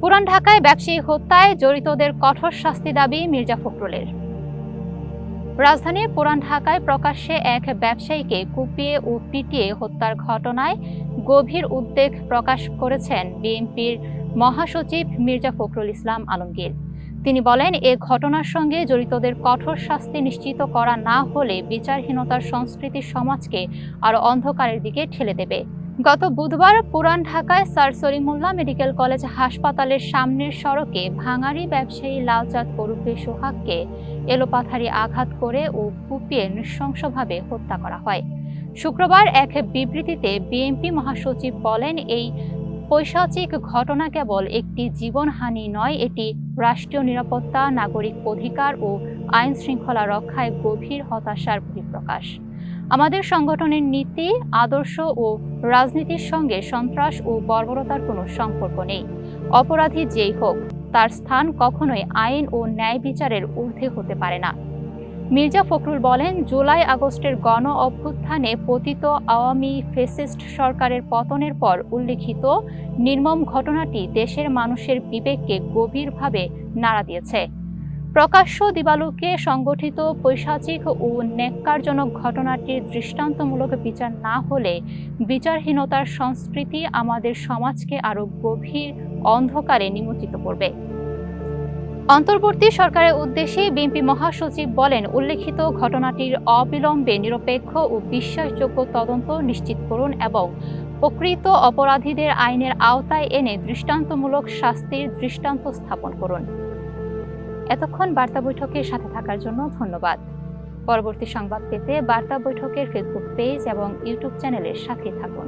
পুরান ঢাকায় ব্যবসায়ী হত্যায় জড়িতদের কঠোর শাস্তি দাবি মির্জা ফখরুলের। রাজধানীর পুরান ঢাকায় প্রকাশ্যে এক ব্যবসায়ীকে কুপিয়ে ও পিটিয়ে হত্যার ঘটনায় গভীর উদ্বেগ প্রকাশ করেছেন বিএনপির মহাসচিব মির্জা ফখরুল ইসলাম আলমগীর। তিনি বলেন, এ ঘটনার সঙ্গে জড়িতদের কঠোর শাস্তি নিশ্চিত করা না হলে বিচারহীনতার সংস্কৃতি সমাজকে আরও অন্ধকারের দিকে ঠেলে দেবে। গত বুধবার পুরান ঢাকায় স্যার সলিমুল্লাহ মেডিকেল কলেজ হাসপাতালের সামনের সড়কে ভাঙারি ব্যবসায়ী লালচাঁদ ওরফে সোহাগকে এলোপাথারি আঘাত করে ও কুপিয়ে নৃশংসভাবে হত্যা করা হয়। শুক্রবার এক বিবৃতিতে বিএনপি মহাসচিব বলেন, এই পৈশাচিক ঘটনা কেবল একটি জীবনহানি নয়, এটি রাষ্ট্রীয় নিরাপত্তা, নাগরিক অধিকার ও আইন শৃঙ্খলা রক্ষায় গভীর হতাশার বহিঃপ্রকাশ। আমাদের সংগঠনের নীতি, আদর্শ ও রাজনীতির সঙ্গে সন্ত্রাস ও বর্বরতার কোনো সম্পর্ক নেই। অপরাধী যেই হোক, তার স্থান কখনোই আইন ও ন্যায় বিচারের ঊর্ধ্বে হতে পারে না। মির্জা ফখরুল বলেন, জুলাই আগস্টের গণ অভ্যুত্থানে পতিত আওয়ামী ফেসিস্ট সরকারের পতনের পর উল্লিখিত নির্মম ঘটনাটি দেশের মানুষের বিবেককে গভীরভাবে নাড়া দিয়েছে। প্রকাশ্য দিবালোকে সংগঠিত পৈশাচিক ও ন্যাক্কারজনক ঘটনাটির দৃষ্টান্তমূলক বিচার না হলে বিচারহীনতার সংস্কৃতি আমাদের সমাজকে আরও গভীর অন্ধকারে নিমজ্জিত করবে। অন্তর্বর্তী সরকারের উদ্দেশ্যে বিএনপি মহাসচিব বলেন, উল্লেখিত ঘটনাটির অবিলম্বে নিরপেক্ষ ও বিশ্বাসযোগ্য তদন্ত নিশ্চিত করুন এবং প্রকৃত অপরাধীদের আইনের আওতায় এনে দৃষ্টান্তমূলক শাস্তির দৃষ্টান্ত স্থাপন করুন। এতক্ষণ বার্তা বৈঠকের সাথে থাকার জন্য ধন্যবাদ। পরবর্তী সংবাদ পেতে বার্তা বৈঠকের ফেসবুক পেজ এবং ইউটিউব চ্যানেলের সাথে থাকুন।